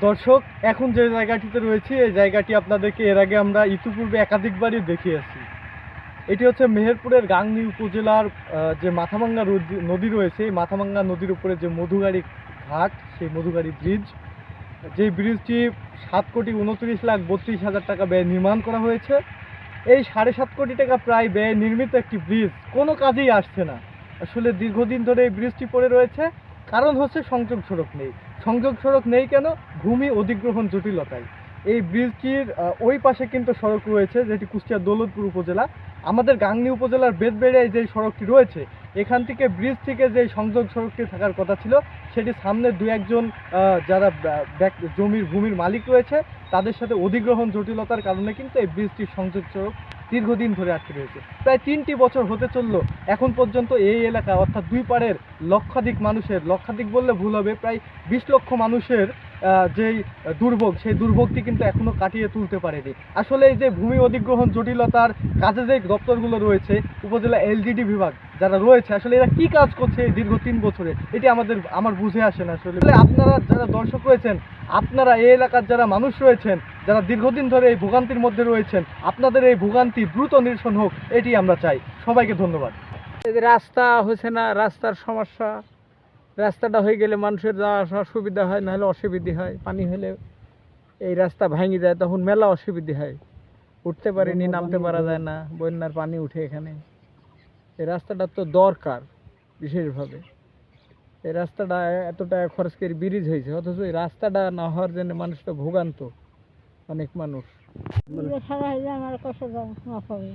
দর্শক, এখন যে জায়গাটিতে রয়েছে, এই জায়গাটি আপনাদেরকে এর আগে আমরা ইতিপূর্বে একাধিকবারই দেখিয়েছি। এটি হচ্ছে মেহেরপুরের গাংনী উপজেলার যে মাথাভাঙ্গা রদি- নদী রয়েছে, এই মাথাভাঙ্গা নদীর উপরে যে মধুগাড়ি ঘাট, সেই মধুগাড়ি ব্রিজ যে ব্রিজটি সাত কোটি উনত্রিশ লাখ বত্রিশ হাজার টাকা ব্যয় নির্মাণ করা হয়েছে। এই সাড়ে সাত কোটি টাকা প্রায় ব্যয় নির্মিত একটি ব্রিজ কোনো কাজেই আসছে না। আসলে দীর্ঘদিন ধরে এই ব্রিজটি পড়ে রয়েছে। কারণ হচ্ছে সংযোগ সড়ক নেই। সংযোগ সড়ক নেই কেন? ভূমি অধিগ্রহণ জটিলতায়। এই ব্রিজটির ওই পাশে কিন্তু সড়ক রয়েছে, যেটি কুষ্টিয়া দৌলতপুর উপজেলা। আমাদের গাংনী উপজেলার বেদবেড়ায় যে সড়কটি রয়েছে, এখান থেকে ব্রিজ থেকে যে সংযোগ সড়কটি থাকার কথা ছিল সেটি সামনে দু একজন যারা জমির, ভূমির মালিক রয়েছে, তাদের সাথে অধিগ্রহণ জটিলতার কারণে কিন্তু এই ব্রিজটির সংযোগ সড়ক দীর্ঘদিন ধরে আটকে রয়েছে। প্রায় তিনটি বছর হতে চলল এখন পর্যন্ত এই এলাকা, অর্থাৎ দুই পাড়ের লক্ষাধিক মানুষের, লক্ষাধিক বললে ভুল হবে, প্রায় বিশ লক্ষ মানুষের যেই দুর্ভোগ, সেই দুর্ভোগটি কিন্তু এখনও কাটিয়ে তুলতে পারেনি। আসলে এই যে ভূমি অধিগ্রহণ জটিলতার কাজে যে দপ্তরগুলো রয়েছে, উপজেলা এলজিডি বিভাগ যারা রয়েছে, আসলে এরা কি কাজ করছে দীর্ঘ তিন বছরে? এটি আমাদের, আমার বুঝে আসে না আসলে। আপনারা যারা দর্শক রয়েছেন আপনারা এই এলাকার যারা মানুষ রয়েছেন যারা দীর্ঘদিন ধরে এই ভোগান্তির মধ্যে রয়েছেন আপনাদের এই ভোগান্তি দ্রুত নিরসন হোক এটি আমরা চাই। সবাইকে ধন্যবাদ। রাস্তা হচ্ছে না রাস্তার সমস্যা রাস্তাটা হয়ে গেলে মানুষের যাওয়া আসা সুবিধা হয় নাহলে অসুবিধে হয়। পানি হলে এই রাস্তা ভেঙে যায় তখন মেলা অসুবিধে হয়। উঠতে পারিনি নামতে পারা যায় না বন্যার পানি উঠে এখানে। এই রাস্তাটা তো দরকার বিশেষভাবে। এই রাস্তাটা এত টাকা খরচ করে ব্রিজ হয়েছে, অথচ এই রাস্তাটা না হওয়ার জন্য মানুষটা ভোগান্ত অনেক মানুষ। সারা আমার কষ্ট হবে